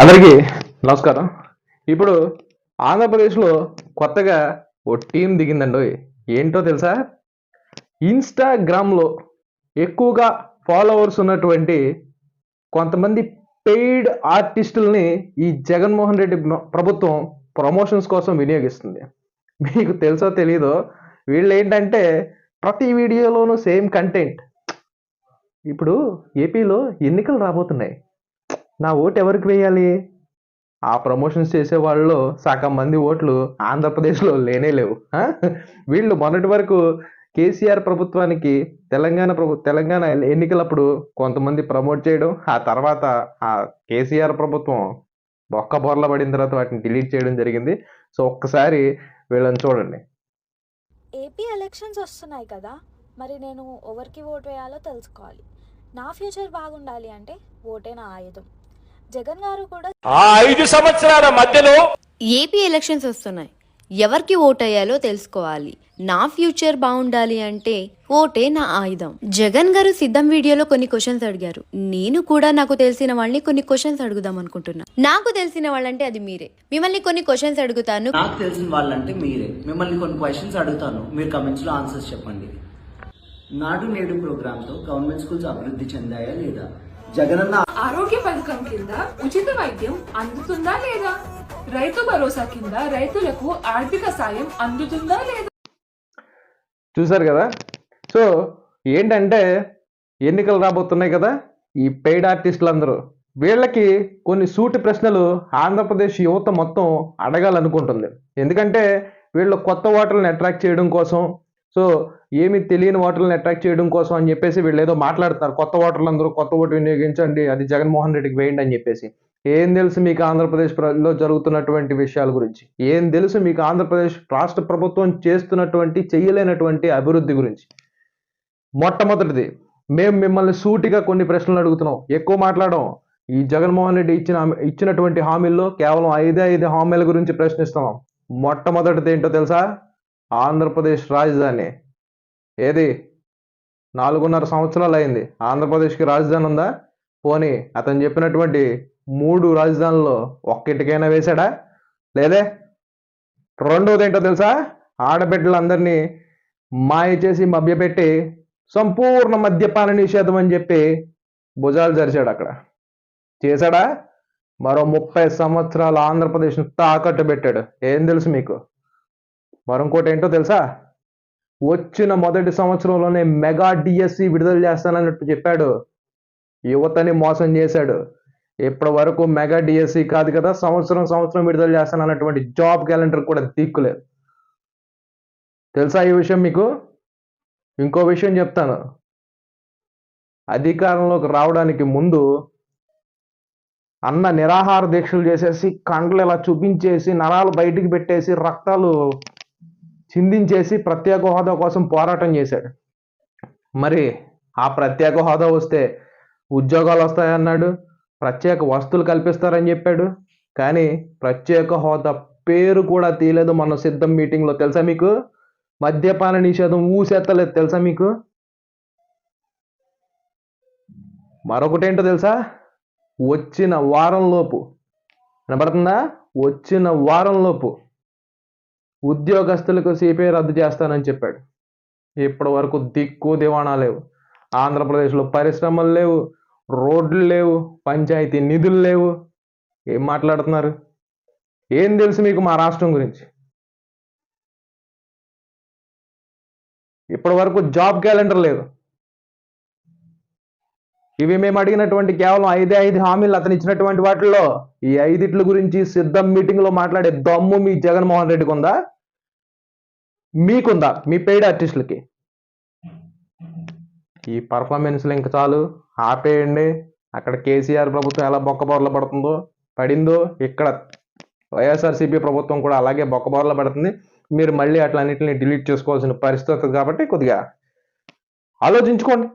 అందరికీ నమస్కారం. ఇప్పుడు ఆంధ్రప్రదేశ్లో కొత్తగా ఓ టీం దిగిందండి ఏంటో తెలుసా? ఇన్స్టాగ్రామ్లో ఎక్కువగా ఫాలోవర్స్ ఉన్నటువంటి కొంతమంది పెయిడ్ ఆర్టిస్టుల్ని ఈ జగన్మోహన్ రెడ్డి ప్రభుత్వం ప్రమోషన్స్ కోసం వినియోగిస్తుంది. మీకు తెలుసో తెలీదో వీళ్ళు ఏంటంటే ప్రతి వీడియోలోనూ సేమ్ కంటెంట్. ఇప్పుడు ఏపీలో ఎన్నికలు రాబోతున్నాయి. నా ఓటు ఎవరికి వేయాలి? ఆ ప్రమోషన్స్ చేసే వాళ్ళలో సగం మంది ఓట్లు ఆంధ్రప్రదేశ్లో లేనే లేవు. వీళ్ళు మొన్నటి వరకు కేసీఆర్ ప్రభుత్వానికి తెలంగాణ ప్రభు తెలంగాణ ఎన్నికలప్పుడు కొంతమంది ప్రమోట్ చేయడం ఆ తర్వాత ఆ కేసీఆర్ ప్రభుత్వం బొక్క బొర్ల పడిన తర్వాత వాటిని డిలీట్ చేయడం జరిగింది. సో ఒక్కసారి వీళ్ళని చూడండి. ఏపీ ఎలక్షన్స్ వస్తున్నాయి కదా మరి నేను ఎవరికి ఓటు వేయాలో తెలుసుకోవాలి. నా ఫ్యూచర్ బాగుండాలి అంటే ఓటే నా ఆయుధం. జగన్ గారు కూడా ఆ ఐదు సంవత్సరాల మధ్యలో ఏపీ ఎలక్షన్స్ వస్తున్నాయి. ఎవరికి ఓటేయాలో తెలుసుకోవాలి. నా ఫ్యూచర్ బాగుండాలి అంటే ఓటే నా ఆయుధం. జగన్ గారు సిద్ధం వీడియోలో కొన్ని క్వశ్చన్స్ అడిగారు. నేను కూడా నాకు తెలిసిన వాళ్ళని కొన్ని క్వశ్చన్స్ అడుగుదాం అనుకుంటున్నా. నాకు తెలిసిన వాళ్ళంటే అది మీరే. మిమ్మల్ని కొన్ని క్వశ్చన్స్ అడుగుతాను. నాకు తెలిసిన వాళ్ళంటే మీరే. మిమ్మల్ని కొన్ని క్వశ్చన్స్ అడుగుతాను. మీరు కమెంట్స్లో ఆన్సర్స్ చెప్పండి. నాడు నేడు ప్రోగ్రామ్తో గవర్నమెంట్ స్కూల్స్ అభివృద్ధి చెందాయా లేదా? జగనన్న. ఆరోగ్య పథకం కింద ఉచిత వైద్యం అందుతుందా లేదా? రైతు భరోసా కింద రైతులకు ఆర్థిక సాయం అందుతుందా లేదా? చూసారు కదా? సో ఏంటంటే ఎన్నికలు రాబోతున్నాయి కదా? ఈ పెయిడ్ ఆర్టిస్టులు అందరూ వీళ్ళకి కొన్ని సూటి ప్రశ్నలు ఆంధ్రప్రదేశ్ యువత మొత్తం అడగాలనుకుంటుంది. ఎందుకంటే వీళ్ళు కొత్త ఓటర్లను అట్రాక్ట్ చేయడం కోసం సో ఏమి తెలియని ఓటర్లను అట్రాక్ట్ చేయడం కోసం అని చెప్పేసి వీళ్ళు ఏదో మాట్లాడతారు కొత్త ఓటర్లు అందరూ కొత్త ఓటు వినియోగించండి అది జగన్మోహన్ రెడ్డికి వేయండి అని చెప్పేసి. ఏం తెలుసు మీకు ఆంధ్రప్రదేశ్లో జరుగుతున్నటువంటి విషయాల గురించి? ఏం తెలుసు మీకు ఆంధ్రప్రదేశ్ రాష్ట్ర ప్రభుత్వం చేస్తున్నటువంటి చేయలేనటువంటి అభివృద్ధి గురించి? మొట్టమొదటిది మేము మిమ్మల్ని సూటిగా కొన్ని ప్రశ్నలు అడుగుతున్నాం. ఎక్కువ మాట్లాడడం. ఈ జగన్మోహన్ రెడ్డి ఇచ్చిన ఇచ్చినటువంటి హామీల్లో కేవలం ఐదే ఐదు హామీల గురించి ప్రశ్నిస్తున్నాం. మొట్టమొదటిది ఏంటో తెలుసా? ఆంధ్రప్రదేశ్ రాజధాని. ఏది? నాలుగున్నర సంవత్సరాలు అయింది ఆంధ్రప్రదేశ్కి రాజధాని ఉందా? పోనీ అతను చెప్పినటువంటి మూడు రాజధానుల్లో ఒక్కటికైనా వేశాడా? లేదే? రెండోది ఏంటో తెలుసా? ఆడబిడ్డలందరినీ మాయ చేసి మభ్యపెట్టి సంపూర్ణ మద్యపాన నిషేధం అని చెప్పి భుజాలు జరిచాడు అక్కడ. చేశాడా? మరో ముప్పై సంవత్సరాలు ఆంధ్రప్రదేశ్ను తాకట్టు పెట్టాడు. ఏం తెలుసు మీకు? మరొకటి ఏంటో తెలుసా? వచ్చిన మొదటి సంవత్సరంలోనే మెగా డిఎస్సి విడుదల చేస్తానన్నట్టు చెప్పాడు. యువతని మోసం చేశాడు. ఇప్పటి వరకు మెగా డిఎస్సి కాదు కదా సంవత్సరం సంవత్సరం విడుదల చేస్తానన్నటువంటి జాబ్ క్యాలెండర్ కూడా దిక్కులేదు. తెలుసా ఈ విషయం మీకు? ఇంకో విషయం చెప్తాను. అధికారంలోకి రావడానికి ముందు అన్న నిరాహార దీక్షలు చేసేసి కండ్లు ఇలా చూపించేసి నరాలు బయటికి పెట్టేసి రక్తాలు చిందించేసి ప్రత్యేక హోదా కోసం పోరాటం చేశాడు. మరి ఆ ప్రత్యేక హోదా వస్తే ఉద్యోగాలు వస్తాయన్నాడు ప్రత్యేక వస్తువులు కల్పిస్తారని చెప్పాడు. కానీ ప్రత్యేక హోదా పేరు కూడా తీయలేదు మన సిద్ధం మీటింగ్లో తెలుసా మీకు? మద్యపాన నిషేధం ఊసెత్తలేదు. తెలుసా మీకు? మరొకటి ఏంటో తెలుసా? వచ్చిన వారంలోపు వినపడుతుందా? వచ్చిన వారంలోపు ఉద్యోగస్తులకు సిపిఐ రద్దు చేస్తానని చెప్పాడు. ఇప్పటి వరకు దిక్కు దివాణా లేవు. ఆంధ్రప్రదేశ్లో పరిశ్రమలు లేవు రోడ్లు లేవు పంచాయతీ నిధులు లేవు. ఏం మాట్లాడుతున్నారు? ఏం తెలుసు మీకు మా రాష్ట్రం గురించి? ఇప్పటి వరకు జాబ్ క్యాలెండర్ లేదు. ఇవి మేము అడిగినటువంటి కేవలం ఐదే ఐదు హామీలు అతను ఇచ్చినటువంటి వాటిల్లో ఈ ఐదిట్ల గురించి సిద్ధం మీటింగ్లో మాట్లాడే దమ్ము మీ జగన్మోహన్ రెడ్డికి ఉందా? మీకుందా? మీ పెయిడ్ ఆర్టిస్టులకి? ఈ పర్ఫార్మెన్స్లు ఇంకా చాలు. ఆపేయండి. అక్కడ కేసీఆర్ ప్రభుత్వం ఎలా బొక్కబోర్ల పడుతుందో పడిందో ఇక్కడ వైఎస్ఆర్సీపీ ప్రభుత్వం కూడా అలాగే బొక్కబోర్ల పడుతుంది. మీరు మళ్ళీ అట్లన్నింటిని డిలీట్ చేసుకోవాల్సిన పరిస్థితి కాబట్టి కొద్దిగా ఆలోచించుకోండి.